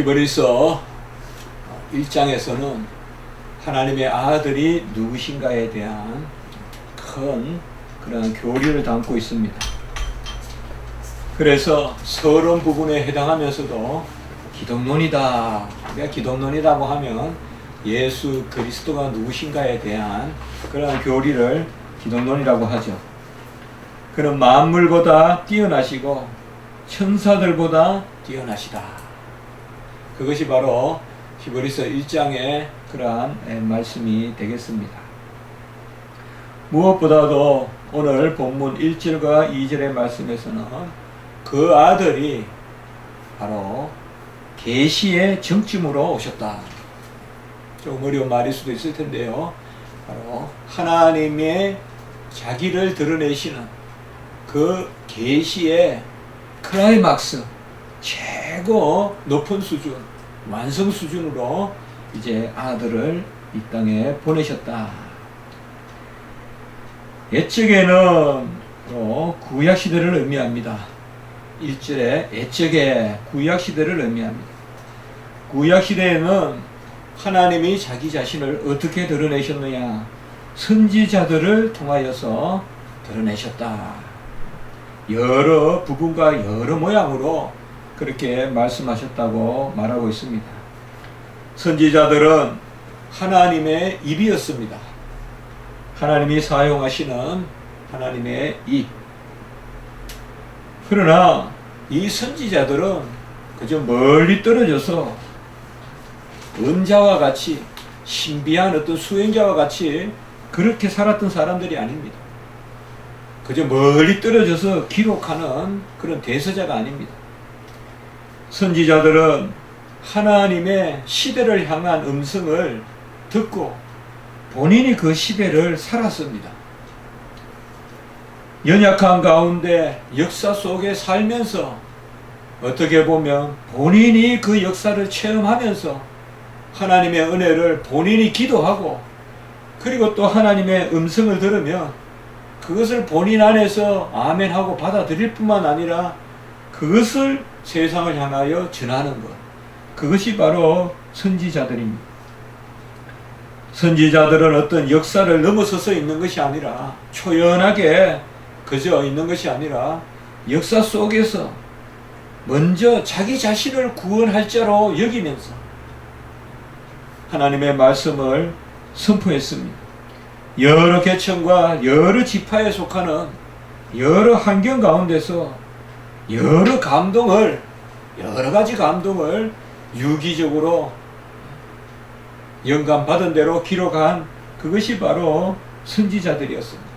히브리서 1장에서는 하나님의 아들이 누구신가에 대한 큰 그런 교리를 담고 있습니다. 그래서 서론 부분에 해당하면서도 기독론이다. 우리가 기독론이라고 하면 예수 그리스도가 누구신가에 대한 그런 교리를 기독론이라고 하죠. 그는 만물보다 뛰어나시고 천사들보다 뛰어나시다. 그것이 바로 히브리서 1장의 그러한 에, 말씀이 되겠습니다. 무엇보다도 오늘 본문 1절과 2절의 말씀에서는 그 아들이 바로 계시의 정점으로 오셨다. 조금 어려운 말일 수도 있을 텐데요. 바로 하나님의 자기를 드러내시는 그 계시의 클라이막스 최 고 높은 수준 완성 수준으로 이제 아들을 이 땅에 보내셨다. 옛적에는 또 구약 시대를 의미합니다. 1절에 옛적에 구약 시대를 의미합니다. 구약 시대에는 하나님이 자기 자신을 어떻게 드러내셨느냐? 선지자들을 통하여서 드러내셨다. 여러 부분과 여러 모양으로 그렇게 말씀하셨다고 말하고 있습니다. 선지자들은 하나님의 입이었습니다. 하나님이 사용하시는 하나님의 입. 그러나 이 선지자들은 그저 멀리 떨어져서 은자와 같이 신비한 어떤 수행자와 같이 그렇게 살았던 사람들이 아닙니다. 그저 멀리 떨어져서 기록하는 그런 대서자가 아닙니다. 선지자들은 하나님의 시대를 향한 음성을 듣고 본인이 그 시대를 살았습니다. 연약한 가운데 역사 속에 살면서 어떻게 보면 본인이 그 역사를 체험하면서 하나님의 은혜를 본인이 기도하고 그리고 또 하나님의 음성을 들으면 그것을 본인 안에서 아멘 하고 받아들일 뿐만 아니라 그것을 세상을 향하여 전하는 것. 그것이 바로 선지자들입니다. 선지자들은 어떤 역사를 넘어서서 있는 것이 아니라 초연하게 그저 있는 것이 아니라 역사 속에서 먼저 자기 자신을 구원할 자로 여기면서 하나님의 말씀을 선포했습니다. 여러 계층과 여러 지파에 속하는 여러 환경 가운데서 여러 감동을 여러 가지 감동을 유기적으로 영감 받은 대로 기록한 그것이 바로 선지자들이었습니다.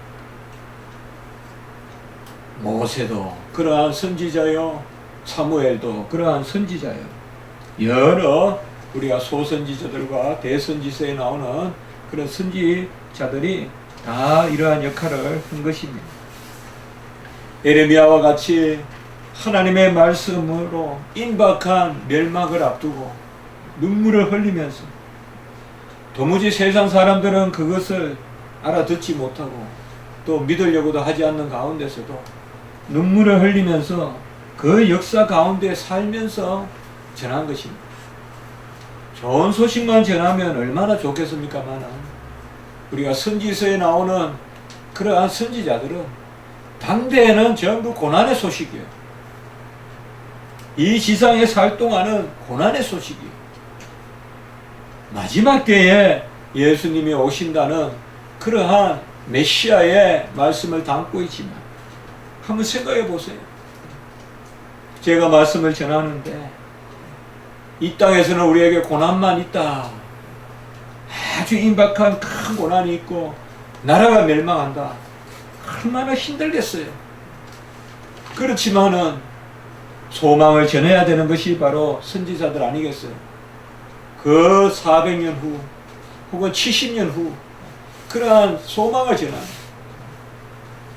모세도 그러한 선지자요, 사무엘도 그러한 선지자요. 여러 우리가 소선지자들과 대선지서에 나오는 그런 선지자들이 다 이러한 역할을 한 것입니다. 에레미야와 같이 하나님의 말씀으로 임박한 멸망을 앞두고 눈물을 흘리면서 도무지 세상 사람들은 그것을 알아듣지 못하고 또 믿으려고도 하지 않는 가운데서도 눈물을 흘리면서 그 역사 가운데 살면서 전한 것입니다. 좋은 소식만 전하면 얼마나 좋겠습니까만은 우리가 선지서에 나오는 그러한 선지자들은 당대에는 전부 고난의 소식이에요. 이 지상에 살 동안은 고난의 소식이에요. 마지막 때에 예수님이 오신다는 그러한 메시아의 말씀을 담고 있지만 한번 생각해 보세요. 제가 말씀을 전하는데 이 땅에서는 우리에게 고난만 있다. 아주 임박한 큰 고난이 있고 나라가 멸망한다. 얼마나 힘들겠어요. 그렇지만은 소망을 전해야 되는 것이 바로 선지자들 아니겠어요. 그 400년 후 혹은 70년 후 그러한 소망을 전하는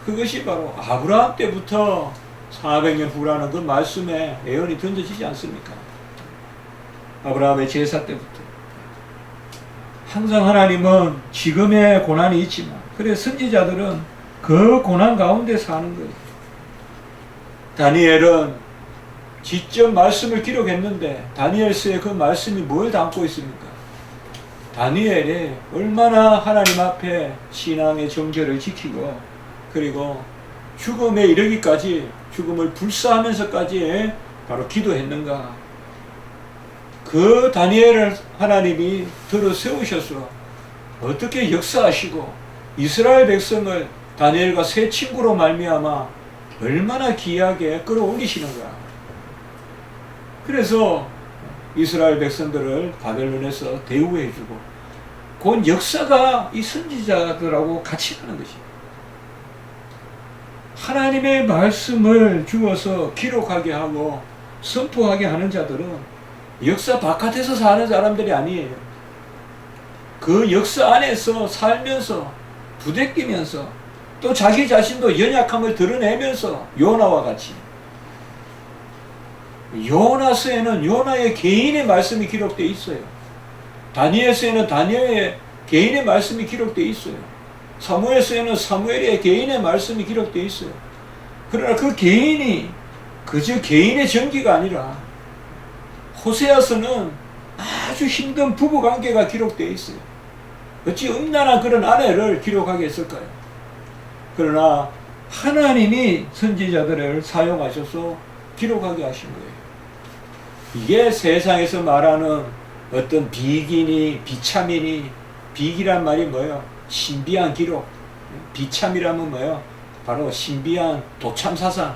그것이 바로 아브라함 때부터 400년 후라는 그 말씀에 예언이 던져지지 않습니까? 아브라함의 제사 때부터 항상 하나님은 지금의 고난이 있지만 그래 선지자들은 그 고난 가운데 사는 거예요. 다니엘은 직접 말씀을 기록했는데 다니엘서에 그 말씀이 뭘 담고 있습니까? 다니엘이 얼마나 하나님 앞에 신앙의 정절을 지키고 그리고 죽음에 이르기까지 죽음을 불사하면서까지 바로 기도했는가? 그 다니엘을 하나님이 들어 세우셔서 어떻게 역사하시고 이스라엘 백성을 다니엘과 세 친구로 말미암아 얼마나 귀하게 끌어올리시는가? 그래서 이스라엘 백성들을 바벨론에서 대우해주고 그 역사가 이 선지자들하고 같이 가는 것이 하나님의 말씀을 주어서 기록하게 하고 선포하게 하는 자들은 역사 바깥에서 사는 사람들이 아니에요. 그 역사 안에서 살면서 부대끼면서 또 자기 자신도 연약함을 드러내면서 요나와 같이 요나서에는 요나의 개인의 말씀이 기록되어 있어요. 다니엘서에는 다니엘의 개인의 말씀이 기록되어 있어요. 사무엘서에는 사무엘의 개인의 말씀이 기록되어 있어요. 그러나 그 개인이 그저 개인의 전기가 아니라 호세아서는 아주 힘든 부부 관계가 기록되어 있어요. 어찌 음란한 그런 아내를 기록하게 했을까요? 그러나 하나님이 선지자들을 사용하셔서 기록하게 하신 거예요. 이게 세상에서 말하는 어떤 비기니 비참이니 비기란 말이 뭐예요? 신비한 기록. 비참이라면 뭐예요? 바로 신비한 도참 사상.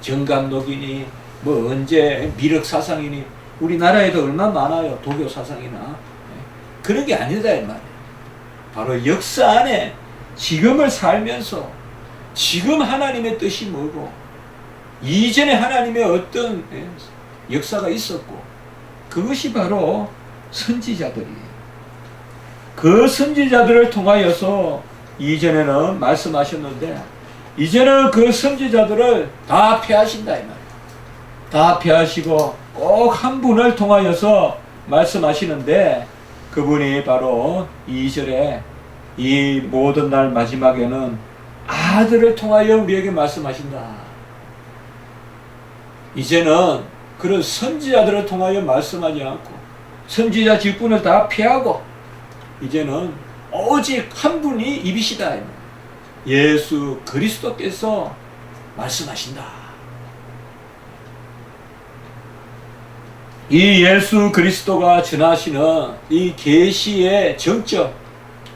정감독이니 뭐 언제 미륵 사상이니 우리나라에도 얼마나 많아요. 도교 사상이나 그런 게 아니다 이 말이에요. 바로 역사 안에 지금을 살면서 지금 하나님의 뜻이 뭐고 이전에 하나님의 어떤 역사가 있었고 그것이 바로 선지자들이에요. 그 선지자들을 통하여서 이전에는 말씀하셨는데 이제는 그 선지자들을 다 피하신다 이 말이에요. 다 피하시고 꼭 한 분을 통하여서 말씀하시는데 그분이 바로 2절에 이 모든 날 마지막에는 아들을 통하여 우리에게 말씀하신다. 이제는 그런 선지자들을 통하여 말씀하지 않고 선지자 직분을 다 피하고 이제는 오직 한 분이 입이시다. 예수 그리스도께서 말씀하신다. 이 예수 그리스도가 전하시는 이 계시의 정점,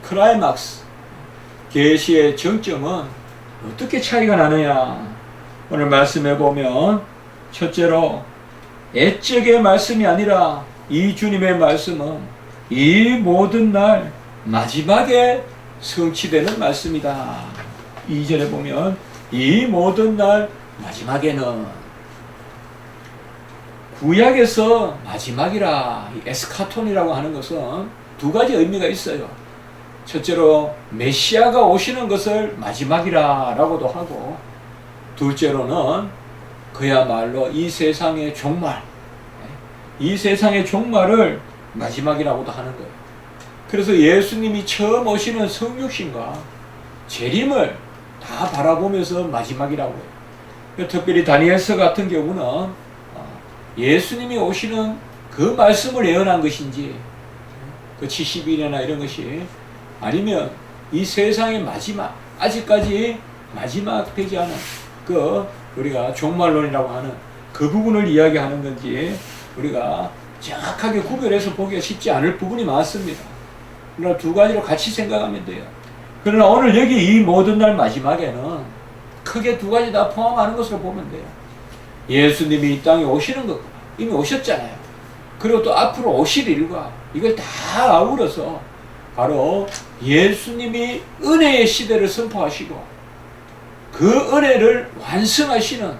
크라이막스, 계시의 정점은 어떻게 차이가 나느냐? 오늘 말씀해 보면 첫째로 애적의 말씀이 아니라 이 주님의 말씀은 이 모든 날 마지막에 성취되는 말씀이다. 2절에 보면 이 모든 날 마지막에는 구약에서 마지막이라 이 에스카톤이라고 하는 것은 두 가지 의미가 있어요. 첫째로 메시아가 오시는 것을 마지막이라라고도 하고 둘째로는 그야말로 이 세상의 종말 이 세상의 종말을 마지막이라고도 하는 거예요. 그래서 예수님이 처음 오시는 성육신과 재림을 다 바라보면서 마지막이라고 해요. 특별히 다니엘서 같은 경우는 예수님이 오시는 그 말씀을 예언한 것인지 그 70일이나 이런 것이 아니면 이 세상의 마지막 아직까지 마지막 되지 않은 그 우리가 종말론이라고 하는 그 부분을 이야기하는 건지 우리가 정확하게 구별해서 보기가 쉽지 않을 부분이 많습니다. 그러나 두 가지로 같이 생각하면 돼요. 그러나 오늘 여기 이 모든 날 마지막에는 크게 두 가지 다 포함하는 것으로 보면 돼요. 예수님이 이 땅에 오시는 것 이미 오셨잖아요. 그리고 또 앞으로 오실 일과 이걸 다 아우러서 바로 예수님이 은혜의 시대를 선포하시고 그 은혜를 완성하시는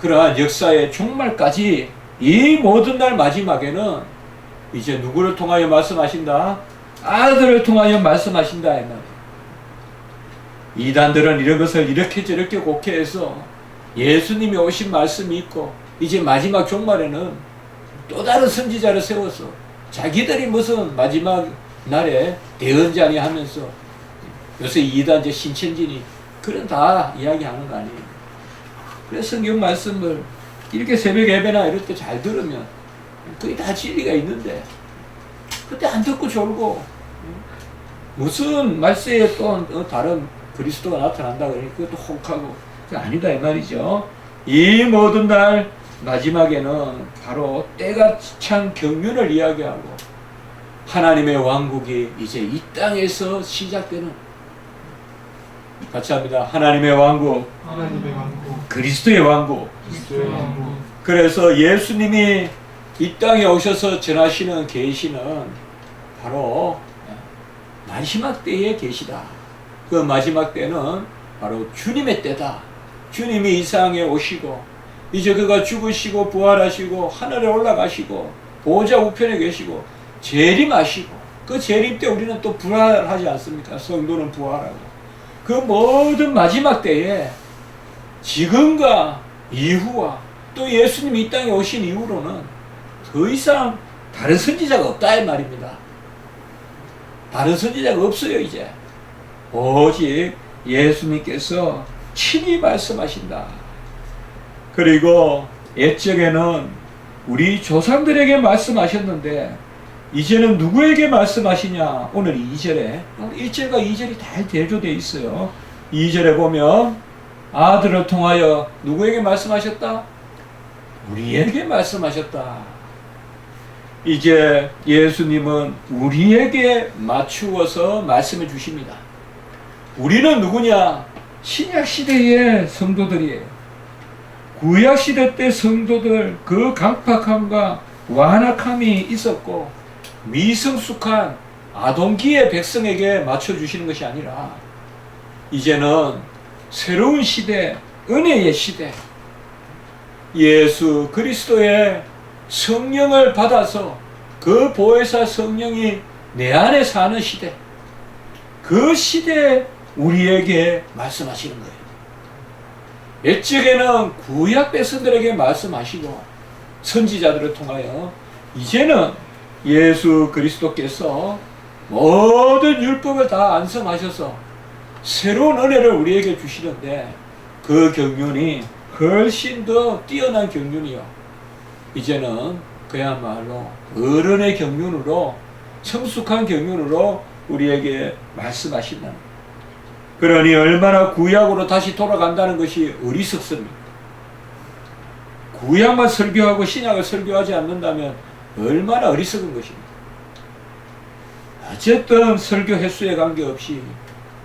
그러한 역사의 종말까지 이 모든 날 마지막에는 이제 누구를 통하여 말씀하신다? 아들을 통하여 말씀하신다 이 말이에요. 이단들은 이런 것을 이렇게 저렇게 곡해해서 예수님이 오신 말씀이 있고 이제 마지막 종말에는 또 다른 선지자를 세워서 자기들이 무슨 마지막 날에 대언자니 하면서 요새 이단제 신천지니 그런 다 이야기하는 거 아니에요. 그래서 성경 말씀을 이렇게 새벽 예배나 이럴 때 잘 들으면 거의 다 진리가 있는데 그때 안 듣고 졸고 무슨 말세에 또 어, 다른 그리스도가 나타난다 그러니 그것도 혹하고 그게 아니다 이 말이죠. 이 모든 날 마지막에는 바로 때가 찬 경륜을 이야기하고 하나님의 왕국이 이제 이 땅에서 시작되는 같이 합니다. 하나님의 왕국, 하나님의 왕국, 그리스도의 왕국. 그리스도의 왕국, 그래서 예수님이 이 땅에 오셔서 전하시는 계시는 바로 마지막 때의 계시다. 그 마지막 때는 바로 주님의 때다. 주님이 이 세상에 오시고 이제 그가 죽으시고 부활하시고 하늘에 올라가시고 보호자 우편에 계시고 재림하시고 그 재림 때 우리는 또 부활하지 않습니까? 성도는 부활하고 그 모든 마지막 때에 지금과 이후와 또 예수님이 이 땅에 오신 이후로는 더 이상 다른 선지자가 없다 이 말입니다. 다른 선지자가 없어요 이제. 오직 예수님께서 친히 말씀하신다. 그리고 옛적에는 우리 조상들에게 말씀하셨는데 이제는 누구에게 말씀하시냐? 오늘 2절에 1절과 2절이 다 대조되어 있어요. 2절에 보면 아들을 통하여 누구에게 말씀하셨다? 우리에게 말씀하셨다. 이제 예수님은 우리에게 맞추어서 말씀해 주십니다. 우리는 누구냐? 신약 시대의 성도들이에요. 구약 시대 때 성도들 그 강팍함과 완악함이 있었고 미성숙한 아동기의 백성에게 맞춰 주시는 것이 아니라 이제는 새로운 시대, 은혜의 시대, 예수 그리스도의 성령을 받아서 그 보혜사 성령이 내 안에 사는 시대, 그 시대에 우리에게 말씀하시는 거예요. 옛적에는 구약 백성들에게 말씀하시고 선지자들을 통하여 이제는 예수 그리스도께서 모든 율법을 다 안성하셔서 새로운 은혜를 우리에게 주시는데 그 경륜이 훨씬 더 뛰어난 경륜이요. 이제는 그야말로 어른의 경륜으로 성숙한 경륜으로 우리에게 말씀하신다는 거예요. 그러니 얼마나 구약으로 다시 돌아간다는 것이 어리석습니다. 구약만 설교하고 신약을 설교하지 않는다면 얼마나 어리석은 것입니다. 어쨌든 설교 횟수에 관계없이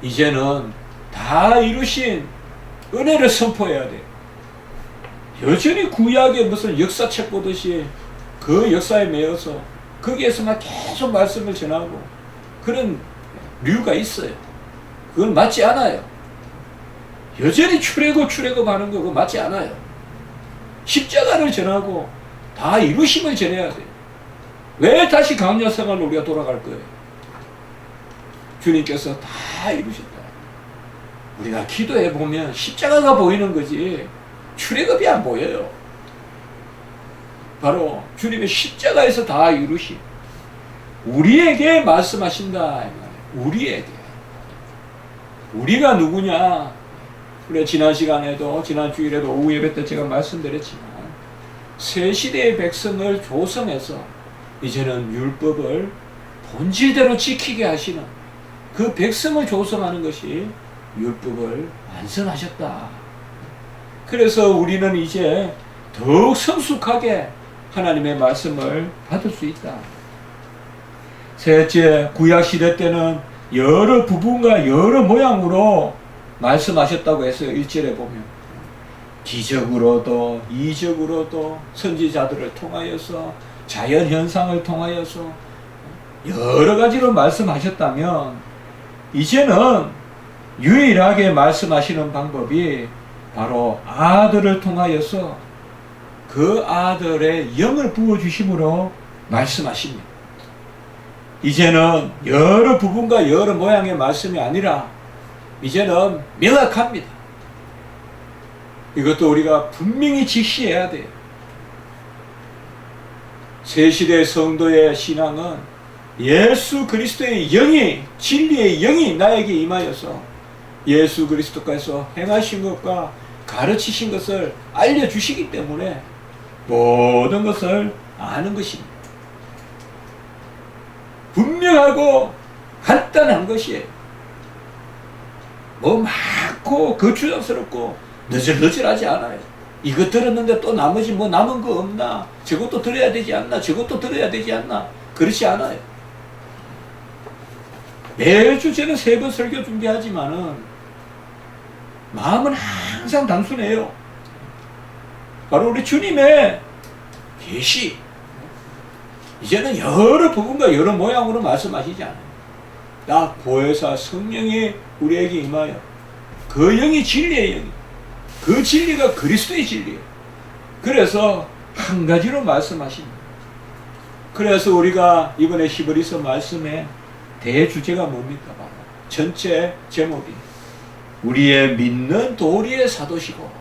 이제는 다 이루신 은혜를 선포해야 돼. 여전히 구약의 무슨 역사책 보듯이 그 역사에 매여서 거기에서만 계속 말씀을 전하고 그런 류가 있어요. 그건 맞지 않아요. 여전히 출애굽 출애굽 하는 거 그거 맞지 않아요. 십자가를 전하고 다 이루심을 전해야 돼요. 왜 다시 강야 생활로 우리가 돌아갈 거예요? 주님께서 다 이루셨다. 우리가 기도해 보면 십자가가 보이는 거지 출애굽이 안 보여요. 바로 주님의 십자가에서 다 이루신 우리에게 말씀하신다. 우리에게 우리가 누구냐? 그래 지난 시간에도 지난 주일에도 오후 예배 때 제가 말씀드렸지만 새 시대의 백성을 조성해서 이제는 율법을 본질대로 지키게 하시는 그 백성을 조성하는 것이 율법을 완성하셨다. 그래서 우리는 이제 더욱 성숙하게 하나님의 말씀을 받을 수 있다. 셋째, 구약 시대 때는 여러 부분과 여러 모양으로 말씀하셨다고 해서 1절에 보면 기적으로도 이적으로도 선지자들을 통하여서 자연 현상을 통하여서 여러 가지로 말씀하셨다면 이제는 유일하게 말씀하시는 방법이 바로 아들을 통하여서 그 아들의 영을 부어 주심으로 말씀하십니다. 이제는 여러 부분과 여러 모양의 말씀이 아니라 이제는 명확합니다. 이것도 우리가 분명히 직시해야 돼요. 새 시대 성도의 신앙은 예수 그리스도의 영이 진리의 영이 나에게 임하여서 예수 그리스도께서 행하신 것과 가르치신 것을 알려주시기 때문에 모든 것을 아는 것입니다. 분명하고 간단한 것이에요. 뭐 많고 거추장스럽고 너절너절하지 않아요. 이거 들었는데 또 나머지 뭐 남은 거 없나? 저것도 들어야 되지 않나? 저것도 들어야 되지 않나? 그렇지 않아요. 매주 저는 세 번 설교 준비하지만은 마음은 항상 단순해요. 바로 우리 주님의 계시. 이제는 여러 부분과 여러 모양으로 말씀하시지 않아요. 나 보혜사 성령이 우리에게 임하여 그 영이 진리의 영이 그 진리가 그리스도의 진리예요. 그래서 한 가지로 말씀하십니다. 그래서 우리가 이번에 히브리서 말씀에 대주제가 뭡니까? 전체 제목이 우리의 믿는 도리의 사도시고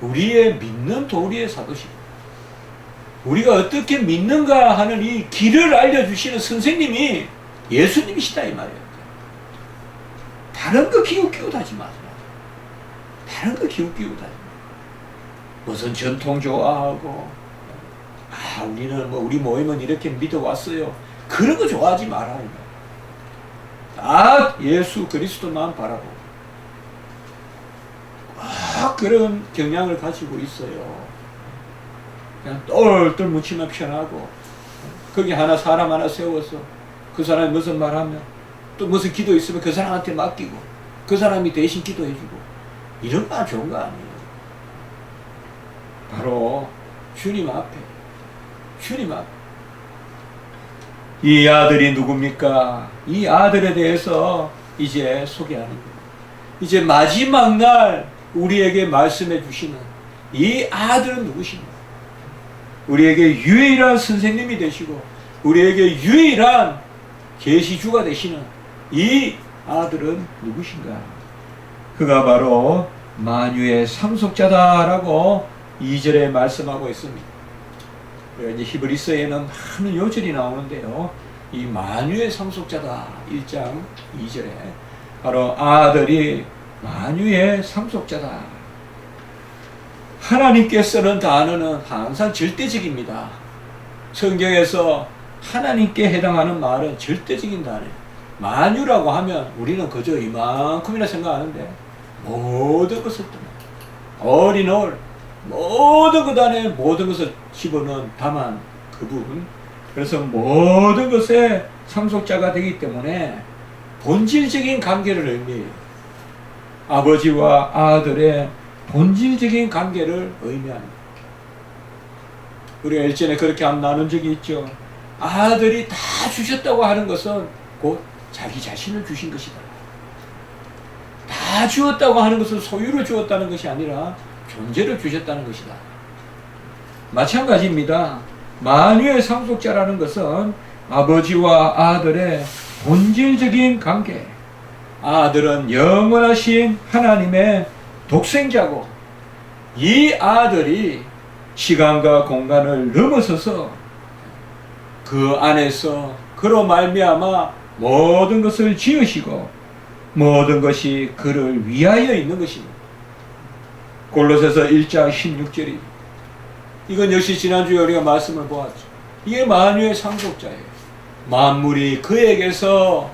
우리의 믿는 도리의 사도시고 우리가 어떻게 믿는가 하는 이 길을 알려주시는 선생님이 예수님이시다 이 말이에요. 다른 거 기웃기웃하지 마세요. 다른 거 기웃기웃하지 마. 무슨 전통 좋아하고 아 우리는 뭐 우리 모임은 이렇게 믿어왔어요. 그런 거 좋아하지 마라. 아 예수 그리스도만 바라보고 아 그런 경향을 가지고 있어요. 그냥 똘똘 묻히면 편하고 거기 하나 사람 하나 세워서 그 사람이 무슨 말하면 또 무슨 기도 있으면 그 사람한테 맡기고 그 사람이 대신 기도해주고 이런 말 좋은 거 아니에요. 바로 주님 앞에 주님 앞에 이 아들이 누굽니까? 이 아들에 대해서 이제 소개하는 거예요. 이제 마지막 날 우리에게 말씀해 주시는 이 아들은 누구십니까? 우리에게 유일한 선생님이 되시고 우리에게 유일한 계시주가 되시는 이 아들은 누구신가? 그가 바로 만유의 상속자다라고 2절에 말씀하고 있습니다. 이제 히브리서에는 많은 요절이 나오는데요. 이 만유의 상속자다 1장 2절에 바로 아들이 만유의 상속자다. 하나님께 쓰는 단어는 항상 절대적입니다. 성경에서 하나님께 해당하는 말은 절대적인 단어예요. 만유라고 하면 우리는 그저 이만큼이나 생각하는데 모든 것을 어린 올 모든 것 안에 모든 것을 집어넣은 다만 그분 그래서 모든 것의 상속자가 되기 때문에 본질적인 관계를 의미해요. 아버지와 아들의 본질적인 관계를 의미합니다. 우리가 일전에 그렇게 한번 나눈 적이 있죠. 아들이 다 주셨다고 하는 것은 곧 자기 자신을 주신 것이다. 다 주었다고 하는 것은 소유를 주었다는 것이 아니라 존재를 주셨다는 것이다. 마찬가지입니다. 만유의 상속자라는 것은 아버지와 아들의 본질적인 관계. 아들은 영원하신 하나님의 독생자고 이 아들이 시간과 공간을 넘어서서 그 안에서 그로 말미암아 모든 것을 지으시고 모든 것이 그를 위하여 있는 것입니다. 골로새서 1장 16절이 이건 역시 지난주에 우리가 말씀을 보았죠. 이게 만유의 상속자예요. 만물이 그에게서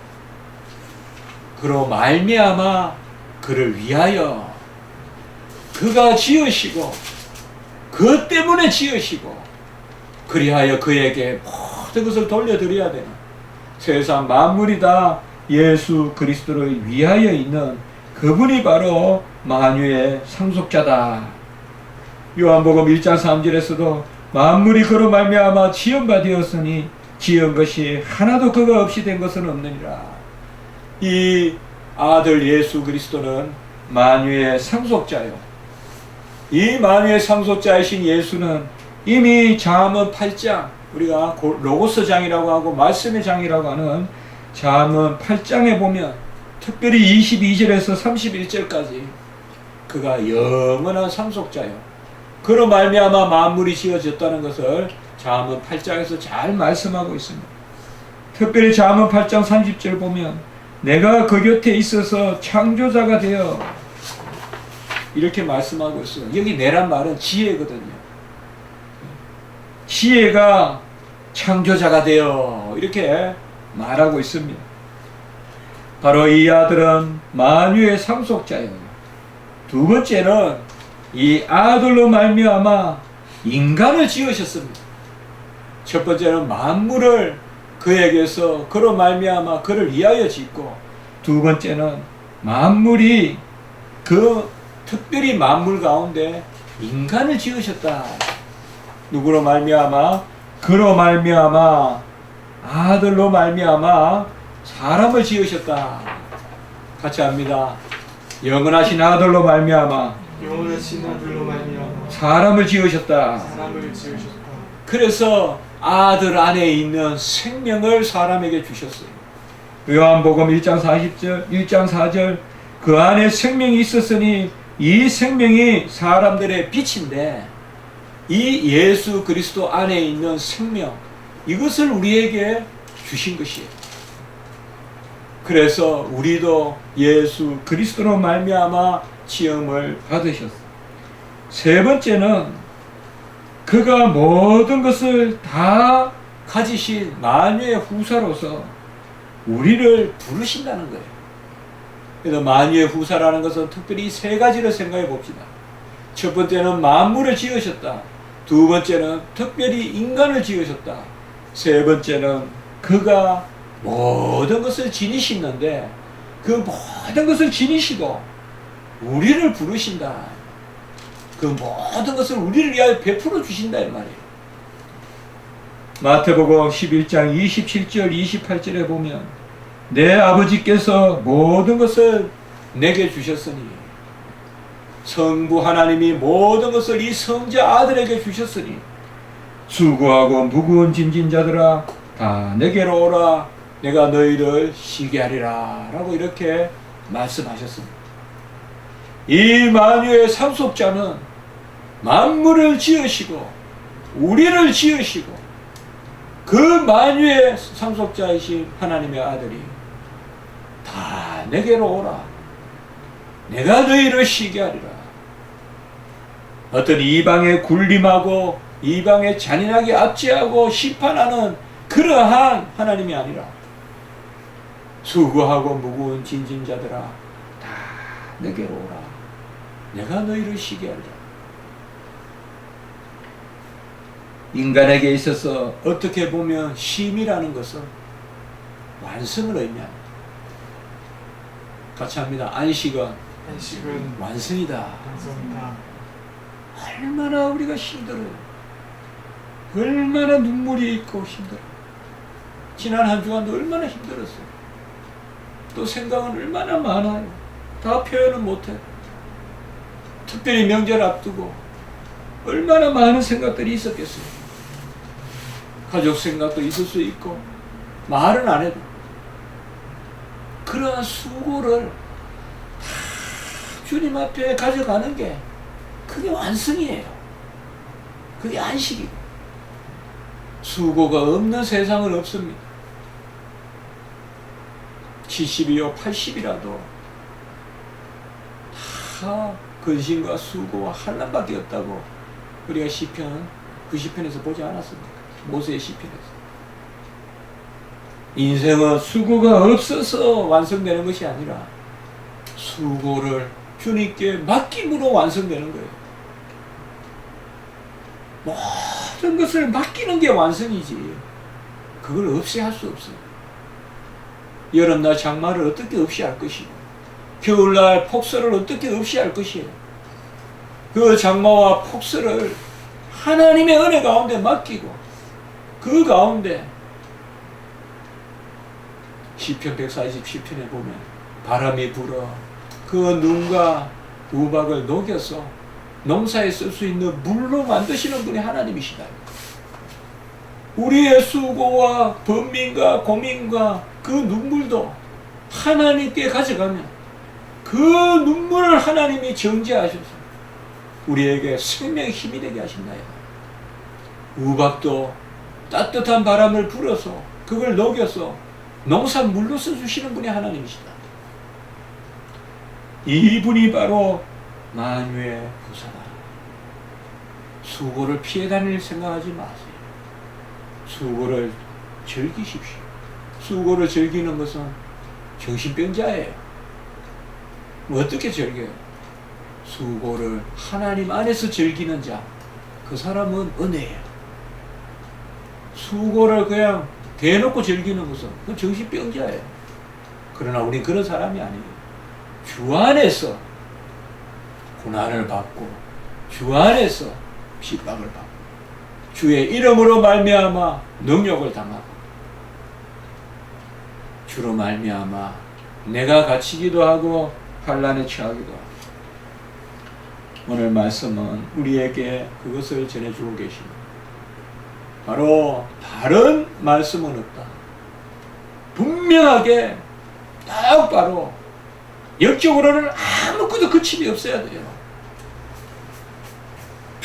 그로 말미암아 그를 위하여 그가 지으시고 그 때문에 지으시고 그리하여 그에게 모든 것을 돌려드려야 되는 세상 만물이 다 예수 그리스도를 위하여 있는 그분이 바로 만유의 상속자다. 요한복음 1장 3절에서도 만물이 그로 말미암아 지은 바 되었으니 지은 것이 하나도 그가 없이 된 것은 없느니라. 이 아들 예수 그리스도는 만유의 상속자요. 이 만유의 상속자이신 예수는 이미 잠언 8장 우리가 로고스 장이라고 하고 말씀의 장이라고 하는 잠언 8장에 보면 특별히 22절에서 31절까지 그가 영원한 상속자요. 그로 말미암아 만물이 지어졌다는 것을 잠언 8장에서 잘 말씀하고 있습니다. 특별히 잠언 8장 30절 보면 내가 그 곁에 있어서 창조자가 되어 이렇게 말씀하고 있어요. 여기 내란 말은 지혜거든요. 지혜가 창조자가 되어 이렇게 말하고 있습니다. 바로 이 아들은 만유의 상속자예요. 두 번째는 이 아들로 말미암아 인간을 지으셨습니다. 첫 번째는 만물을 그에게서 그로 말미암아 그를 위하여 짓고 두 번째는 만물이 그 특별히 만물 가운데 인간을 지으셨다. 누구로 말미암아 그로 말미암아 아들로 말미암아 사람을 지으셨다. 같이 합니다. 영원하신 아들로 말미암아 영원하신 아들로 말미암아 사람을 지으셨다. 사람을 지으셨다. 그래서 아들 안에 있는 생명을 사람에게 주셨어요. 요한복음 1장 40절, 1장 4절 그 안에 생명이 있었으니 이 생명이 사람들의 빛인데 이 예수 그리스도 안에 있는 생명 이것을 우리에게 주신 것이에요. 그래서 우리도 예수 그리스도로 말미암아 지음을 받으셨어요. 세 번째는 그가 모든 것을 다 가지신 만유의 후사로서 우리를 부르신다는 거예요. 그래서 만유의 후사라는 것은 특별히 세 가지를 생각해 봅시다. 첫 번째는 만물을 지으셨다. 두 번째는 특별히 인간을 지으셨다. 세 번째는 그가 모든 것을 지니시는데 그 모든 것을 지니시고 우리를 부르신다. 그 모든 것을 우리를 위하여 베풀어 주신다 이 말이에요. 마태복음 11장 27절 28절에 보면 내 아버지께서 모든 것을 내게 주셨으니 성부 하나님이 모든 것을 이 성자 아들에게 주셨으니 수고하고 무거운 짐진 자들아 다 내게로 오라 내가 너희를 쉬게 하리라 라고 이렇게 말씀하셨습니다. 이 만유의 상속자는 만물을 지으시고 우리를 지으시고 그 만유의 상속자이신 하나님의 아들이 다 내게로 오라. 내가 너희를 쉬게 하리라. 어떤 이방에 군림하고 이방에 잔인하게 압제하고 심판하는 그러한 하나님이 아니라 수고하고 무거운 진진자들아 다 내게로 오라. 내가 너희를 쉬게 하리라. 인간에게 있어서 어떻게 보면 쉼이라는 것은 완성을 의미합니다. 같이 합니다. 안식은 안식은 완성이다. 완성이다. 얼마나 우리가 힘들어요. 얼마나 눈물이 있고 힘들어. 지난 한 주간도 얼마나 힘들었어요. 또 생각은 얼마나 많아요. 다 표현은 못해. 특별히 명절 앞두고 얼마나 많은 생각들이 있었겠어요. 가족 생각도 있을 수 있고 말은 안 해도 그러한 수고를 다 주님 앞에 가져가는 게 그게 완성이에요. 그게 안식이고 수고가 없는 세상은 없습니다. 70이요 80이라도 다 근심과 수고와 한란밖에 없다고 우리가 시편 90편에서 보지 않았습니까? 모세의 시편에서 인생은 수고가 없어서 완성되는 것이 아니라 수고를 주님께 맡김으로 완성되는 거예요. 모든 것을 맡기는 게 완성이지. 그걸 없이 할수 없어요. 여름날 장마를 어떻게 없이 할 것이고, 겨울날 폭설을 어떻게 없이 할 것이에요. 그 장마와 폭설을 하나님의 은혜 가운데 맡기고, 그 가운데 시편 140시편에 보면 바람이 불어 그 눈과 우박을 녹여서 농사에 쓸 수 있는 물로 만드시는 분이 하나님이시다. 우리의 수고와 번민과 고민과 그 눈물도 하나님께 가져가면 그 눈물을 하나님이 정죄하셔서 우리에게 생명의 힘이 되게 하신다. 우박도 따뜻한 바람을 불어서 그걸 녹여서 농산물로 써주시는 분이 하나님이시다. 이분이 바로 만유의 부사다. 수고를 피해 다닐 생각하지 마세요. 수고를 즐기십시오. 수고를 즐기는 것은 정신병자예요. 뭐 어떻게 즐겨요? 수고를 하나님 안에서 즐기는 자, 그 사람은 은혜예요. 수고를 그냥 대놓고 즐기는 것은 그 정신병자예요. 그러나 우리 그런 사람이 아니에요. 주 안에서 고난을 받고 주 안에서 핍박을 받고 주의 이름으로 말미암아 능력을 당하고 주로 말미암아 내가 갇히기도 하고 환란에 처하기도 하고 오늘 말씀은 우리에게 그것을 전해주고 계십니다. 바로 다른 말씀은 없다. 분명하게 딱 바로 역적으로는 아무것도 그침이 없어야 돼요.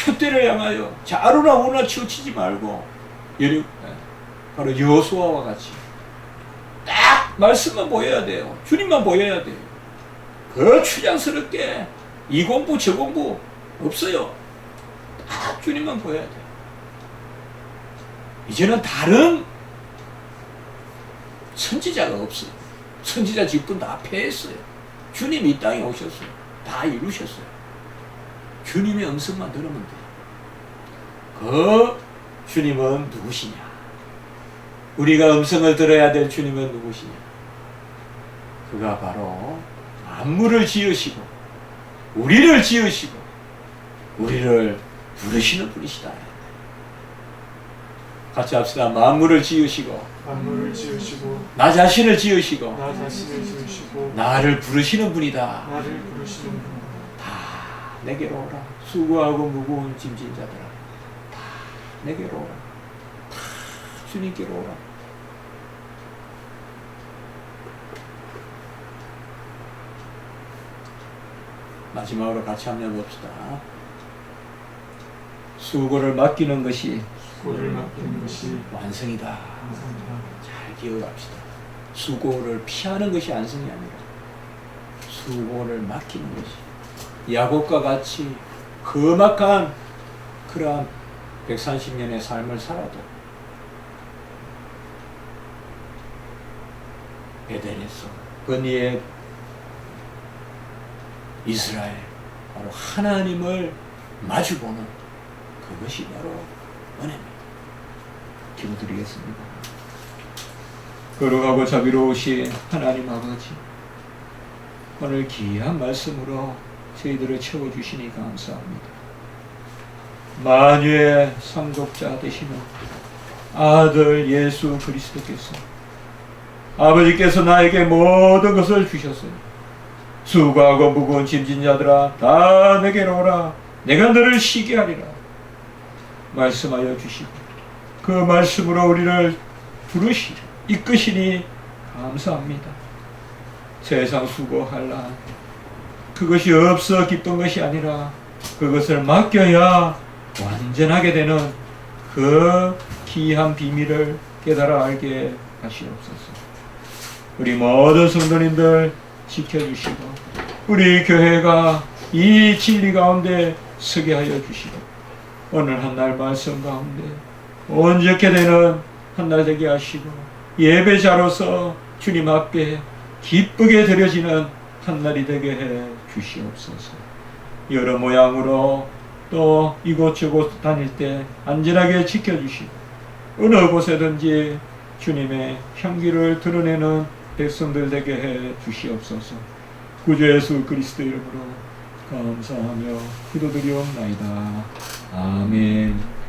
표대를 향하여 자루나 우나 치우치지 말고 여리 예, 바로 여호수아와 같이 딱 말씀만 보여야 돼요. 주님만 보여야 돼요. 그 추장스럽게 이 공부 저 공부 없어요. 딱 주님만 보여야 돼요. 이제는 다른 선지자가 없어요. 선지자 직분 다 폐했어요. 주님이 이 땅에 오셨어요. 다 이루셨어요. 주님의 음성만 들으면 돼요. 그 주님은 누구시냐? 우리가 음성을 들어야 될 주님은 누구시냐? 그가 바로 만물을 지으시고 우리를 지으시고 우리를 부르시는 분이시다. 같이 합시다. 만물을 지으시고 만물을 지으시고 나 자신을 지으시고 나 자신을 지으시고 나를 부르시는 분이다. 나를 부르시는 분다 내게로 오라. 수고하고 무거운 짐진 자들아. 다 내게로 오라. 다 주님께로 오라. 마지막으로 같이 한번 봅시다. 수고를 맡기는 것이 수고를 맡기는 것이 완성이다. 감사합니다. 잘 기억합시다. 수고를 피하는 것이 안성이 아니라 수고를 맡기는 것이 야곱과 같이 험악한 그러한 130년의 삶을 살아도 베델에서 번이의 이스라엘 바로 하나님을 마주보는 그것이 바로 은혜입니다. 기도드리겠습니다. 거룩하고 자비로우신 하나님 아버지 오늘 귀한 말씀으로 저희들을 채워주시니 감사합니다. 만유의 상속자 되시는 아들 예수 그리스도께서 아버지께서 나에게 모든 것을 주셨으니 수고하고 무거운 짐진 자들아 다 내게로 오라 내가 너를 쉬게 하리라 말씀하여 주시고 그 말씀으로 우리를 부르시리 이끄시니 감사합니다. 세상 수고할라 그것이 없어 기쁜 것이 아니라 그것을 맡겨야 완전하게 되는 그 귀한 비밀을 깨달아 알게 하시옵소서. 우리 모든 성도님들 지켜주시고 우리 교회가 이 진리 가운데 서게 하여 주시고 오늘 한 날 말씀 가운데 온전케 되는 한 날 되게 하시고 예배자로서 주님 앞에 기쁘게 드려지는 한 날이 되게 해 주시옵소서. 여러 모양으로 또 이곳저곳 다닐 때 안전하게 지켜주시고 어느 곳에든지 주님의 향기를 드러내는 백성들 되게 해 주시옵소서. 구주 예수 그리스도 이름으로 감사하며 기도드리옵나이다. 아멘.